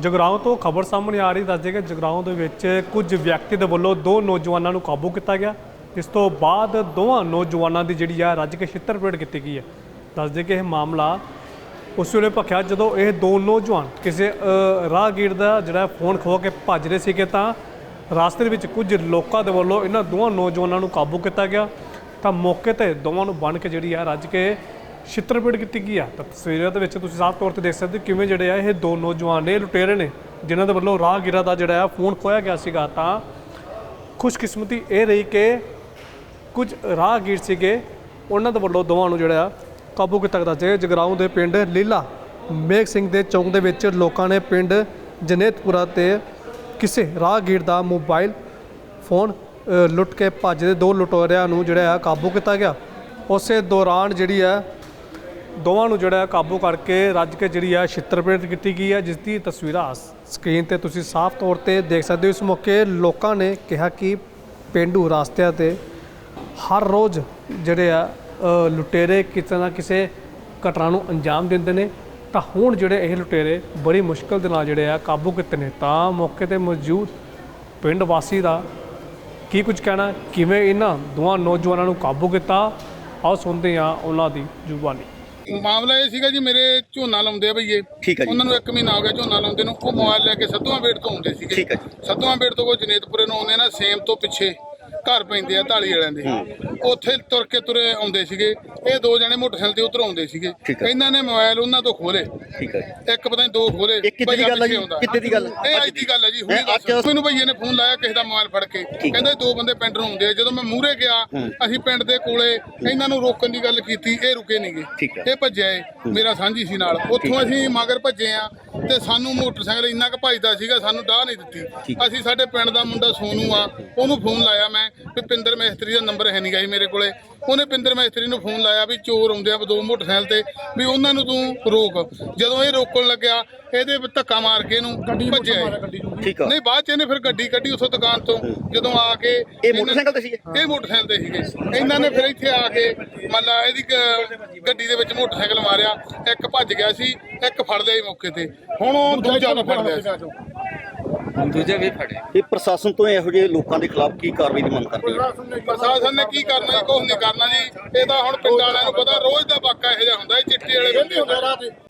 ਜਗਰਾਉਂ ਤੋਂ ਖਬਰ ਸਾਹਮਣੇ ਆ ਰਹੀ ਦੱਸਦੇ ਕਿ ਜਗਰਾਉਂ ਦੇ ਵਿੱਚ ਕੁਝ ਵਿਅਕਤੀ ਦੇ ਵੱਲੋਂ ਦੋ ਨੌਜਵਾਨਾਂ ਨੂੰ ਕਾਬੂ ਕੀਤਾ ਗਿਆ। ਇਸ ਤੋਂ ਬਾਅਦ ਦੋਵਾਂ ਨੌਜਵਾਨਾਂ ਦੀ ਜਿਹੜੀ ਆ ਰੱਜ ਕੇ ਛਿੱਤਰ ਛਿੱਤਰਪੇੜ ਕੀਤੀ ਗਈ ਹੈ। ਦੱਸਦੇ ਕਿ ਇਹ ਮਾਮਲਾ ਉਸ ਵੇਲੇ ਭਖਿਆ ਜਦੋਂ ਇਹ ਦੋ ਨੌਜਵਾਨ ਕਿਸੇ ਰਾਹਗੀਰ ਦਾ ਜਿਹੜਾ ਫੋਨ ਖੋ ਕੇ ਭੱਜ ਰਹੇ ਸੀਗੇ ਤਾਂ ਰਾਸਤੇ ਦੇ ਵਿੱਚ ਕੁਝ ਲੋਕਾਂ ਦੇ ਵੱਲੋਂ ਇਹਨਾਂ ਦੋਵਾਂ ਨੌਜਵਾਨਾਂ ਨੂੰ ਕਾਬੂ ਕੀਤਾ ਗਿਆ। ਤਾਂ ਮੌਕੇ ਤੇ ਦੋਵਾਂ ਨੂੰ ਬੰਨ ਕੇ ਜਿਹੜੀ ਆ ਰੱਜ ਕੇ ਛਿੱਤਰਪੇੜ ਕੀਤੀ ਗਈ ਆ। ਤਾਂ ਤਸਵੀਰਾਂ ਦੇ ਵਿੱਚ ਤੁਸੀਂ ਸਾਫ਼ ਤੌਰ ਤੇ ਦੇਖ ਸਕਦੇ ਹੋ ਕਿਵੇਂ ਜਿਹੜੇ ਆ ਇਹ ਦੋ ਨੌਜਵਾਨ ਨੇ ਲੁਟੇਰੇ ਨੇ, ਜਿਨ੍ਹਾਂ ਦੇ ਵੱਲੋਂ ਰਾਹਗੀਰਾਂ ਦਾ ਜਿਹੜਾ ਆ ਫੋਨ ਖੋਇਆ ਗਿਆ ਸੀਗਾ। ਤਾਂ ਖੁਸ਼ਕਿਸਮਤੀ ਇਹ ਰਹੀ ਕਿ ਕੁਝ ਰਾਹਗੀਰ ਸੀਗੇ, ਉਹਨਾਂ ਦੇ ਵੱਲੋਂ ਦੋਵਾਂ ਨੂੰ ਜਿਹੜਾ ਆ ਕਾਬੂ ਕੀਤਾ ਗਿਆ ਜੇ ਜਗਰਾਉਂ ਦੇ ਪਿੰਡ ਲੀਲਾ ਮੇਘ ਸਿੰਘ ਦੇ ਚੌਂਕ ਦੇ ਵਿੱਚ ਲੋਕਾਂ ਨੇ ਪਿੰਡ ਜਨੇਤਪੁਰਾ ਤੇ ਕਿਸੇ ਰਾਹਗੀਰ ਦਾ ਮੋਬਾਈਲ ਫੋਨ ਲੁੱਟ ਕੇ ਭੱਜਦੇ ਦੋ ਲੁਟੋਰਿਆਂ ਨੂੰ ਜਿਹੜਾ ਆ ਕਾਬੂ ਕੀਤਾ ਗਿਆ। ਉਸੇ ਦੌਰਾਨ ਜਿਹੜੀ ਆ ਦੋਵਾਂ ਨੂੰ ਜਿਹੜਾ ਕਾਬੂ ਕਰਕੇ ਰੱਜ ਕੇ ਜਿਹੜੀ ਆ ਛਿੱਤਰਪੇਟ ਕੀਤੀ ਗਈ ਹੈ ਜਿਸ ਦੀ ਤਸਵੀਰਾਂ ਸਕਰੀਨ ਤੇ ਤੁਸੀਂ ਸਾਫ਼ ਤੌਰ ਤੇ ਦੇਖ ਸਕਦੇ ਹੋ। ਇਸ ਮੌਕੇ ਲੋਕਾਂ ਨੇ ਕਿਹਾ ਕਿ ਪਿੰਡੂ ਰਸਤਿਆਂ ਤੇ ਹਰ ਰੋਜ਼ ਜਿਹੜੇ ਆ ਲੁਟੇਰੇ ਕਿਸੇ ਨਾ ਕਿਸੇ ਘਟਨਾ ਨੂੰ ਅੰਜਾਮ ਦਿੰਦੇ ਨੇ। ਤਾਂ ਹੁਣ ਜਿਹੜੇ ਇਹ ਲੁਟੇਰੇ ਬੜੀ ਮੁਸ਼ਕਲ ਦੇ ਨਾਲ ਜਿਹੜੇ ਆ ਕਾਬੂ ਕੀਤੇ ਨੇ। ਤਾਂ ਮੌਕੇ ਤੇ ਮੌਜੂਦ ਪਿੰਡ ਵਾਸੀ ਦਾ ਕੀ ਕੁਝ ਕਹਿਣਾ, ਕਿਵੇਂ ਇਹਨਾਂ ਦੋਵਾਂ ਨੌਜਵਾਨਾਂ ਨੂੰ ਕਾਬੂ ਕੀਤਾ? ਆਓ ਸੁਣਦੇ ਹਾਂ ਉਹਨਾਂ ਦੀ ਜ਼ੁਬਾਨੀ। ਮਾਮਲਾ ਇਹ ਸੀਗਾ ਜੀ ਮੇਰੇ ਝੋਨਾ ਲਾਉਂਦੇ ਆ ਭਈਏ ਠੀਕ ਹੈ ਜੀ। ਉਹਨਾਂ ਨੂੰ 1 ਮਹੀਨਾ ਹੋ ਗਿਆ ਝੋਨਾ ਲਾਉਂਦੇ ਨੂੰ ਉਹ ਮੋਬਾਈਲ ਲੈ ਕੇ ਸੱਤਵਾਂ ਬੇੜ ਤੋਂ ਆਉਂਦੇ ਸੀਗੇ ਠੀਕ ਹੈ ਜੀ। ਸੱਤਵਾਂ ਬੇੜ ਤੋਂ ਉਹ ਜਨੇਤਪੁਰੇ ਨੂੰ ਆਉਂਦੇ ਨਾ ਸੇਮ ਤੋਂ ਪਿੱਛੇ ਘਰ ਪੈਂਦੇ ਆ ਢਾਲੀ ਵਾਲਿਆਂ ਦੇ। ਉੱਥੇ ਤੁਰ ਕੇ ਤੁਰੇ ਆਉਂਦੇ ਸੀਗੇ। ਇਹ ਦੋ ਜਣੇ ਮੋਟਰਸਾਈਕਲ ਤੇ ਉਧਰ ਆਉਂਦੇ ਸੀਗੇ। ਇਹਨਾਂ ਨੇ ਮੋਬਾਈਲ ਉਹਨਾਂ ਤੋਂ ਖੋਲੇ ਠੀਕ ਹੈ। ਜੀ। ਇੱਕ ਪਤਾ ਨਹੀਂ ਦੋ ਖੋਲੇ ਇਹ ਕਿੱਥੇ ਦੀ ਗੱਲ ਹੈ ਜੀ? ਕਿੱਥੇ ਦੀ ਗੱਲ? ਇਹ ਅੱਜ ਦੀ ਗੱਲ ਹੈ ਜੀ ਹੁਣੇ ਦੱਸ। ਮੈਨੂੰ ਭਈਏ ਨੇ ਫੋਨ ਲਾਇਆ ਕਿਸੇ ਦਾ ਮੋਬਾਈਲ ਫੜ ਕੇ। ਕਹਿੰਦੇ ਦੋ ਬੰਦੇ ਪਿੰਡ ਨੂੰ ਆਉਂਦੇ ਆ। ਜਦੋਂ ਮੈਂ ਮੂਹਰੇ ਗਿਆ ਅਸੀਂ ਪਿੰਡ ਦੇ ਕੋਲੇ ਇਹਨਾਂ ਨੂੰ ਰੋਕਣ ਦੀ ਗੱਲ ਕੀਤੀ ਇਹ ਰੁਕੇ ਨਹੀਂਗੇ। ਇਹ ਭੱਜਿਆ ਏ ਮੇਰਾ ਸਾਂਝੀ ਸੀ ਨਾਲ। ਉੱਥੋਂ ਅਸੀਂ ਮਗਰ ਭੱਜੇ ਆ ਤੇ ਸਾਨੂੰ ਮੋਟਰਸਾਈਕਲ ਇੰਨਾ ਕੁ ਭੱਜਦਾ ਸੀਗਾ ਸਾਨੂੰ ਡਾਹ ਨਹੀਂ ਦਿੱਤੀ। ਅਸੀਂ ਸਾਡੇ ਪਿੰਡ ਦਾ ਮੁੰਡਾ ਸੋਨੂ ਆ ਉਹਨੂੰ ਫੋਨ ਲਾਇਆ ਮੈਂ। ਵੀ ਪਿੰਦਰ ਮੈਸਤਰੀ ਦਾ ਨੰਬਰ ਹੈ ਨਹੀਂਗਾ ਜੀ ਮੇਰੇ ਕੋਲੇ। ਉਹਨੇ ਪਿੰਦਰ ਮੈਸਤਰੀ ਨੂੰ ਫੋਨ ਲਾਇਆ ਵੀ ਚੋਰ ਆਉਂਦੇ ਆ ਦੋ ਮੋਟਰਸਾਈਕਲ ਤੇ ਵੀ ਉਹਨਾਂ ਨੂੰ ਤੂੰ ਰੋਕ। ਜਦੋਂ ਇਹ ਰੋਕਣ ਲੱਗਿਆ ਇਹਦੇ ਧੱਕਾ ਮਾਰ ਕੇ ਇਹਨੂੰ ਭੱਜਿਆ। ਠੀਕ ਆ। ਨਹੀਂ ਬਾਅਦ ਚ ਇਹਨੇ ਫਿਰ ਗੱਡੀ ਕੱਢੀ ਉਥੋਂ ਦੁਕਾਨ ਤੋਂ ਜਦੋਂ ਆ ਕੇ ਇਹ ਮੋਟਰਸਾਈਕਲ ਤੇ ਸੀਗੇ? ਇਹ ਮੋਟਰਸਾਈਕਲ ਤੇ ਸੀਗੇ। ਇਹਨਾਂ ਨੇ ਫਿਰ ਇੱਥੇ ਆ ਕੇ ਮੱਲਾ ਇਹਦੀ ਗੱਡੀ ਦੇ ਵਿੱਚ ਮੋਟਰਸਾਈਕਲ ਮਾਰਿਆ ਇੱਕ ਭੱਜ ਗਿਆ ਸੀ ਇੱਕ ਫੜ ਲਿਆ ਸੀ ਮੌਕੇ ਤੇ। ਹੁਣ ਉਹ ਦੂਜਾ ਨੂੰ ਫੜ ਲਿਆ ਸੀ। ਦੂਜੇ ਵੀ ਫੜੇ ਇਹ ਪ੍ਰਸ਼ਾਸਨ ਤੋਂ ਇਹੋ ਜਿਹੇ ਲੋਕਾਂ ਦੇ ਖਿਲਾਫ ਕੀ ਕਾਰਵਾਈ ਦੀ ਮੰਗ ਕਰਦੇ ਪ੍ਰਸ਼ਾਸਨ ਨੇ ਕੀ ਕਰਨਾ ਜੀ? ਕੁਝ ਨਹੀਂ ਕਰਨਾ ਜੀ। ਇਹ ਤਾਂ ਹੁਣ ਪਿੰਡ ਵਾਲਿਆਂ ਨੂੰ ਪਤਾ ਰੋਜ਼ ਦਾ ਵਾਕਾ ਇਹੋ ਜਿਹਾ ਹੁੰਦਾ ਇਹ ਚਿੱਟੇ ਵਾਲੇ ਬੰਦੇ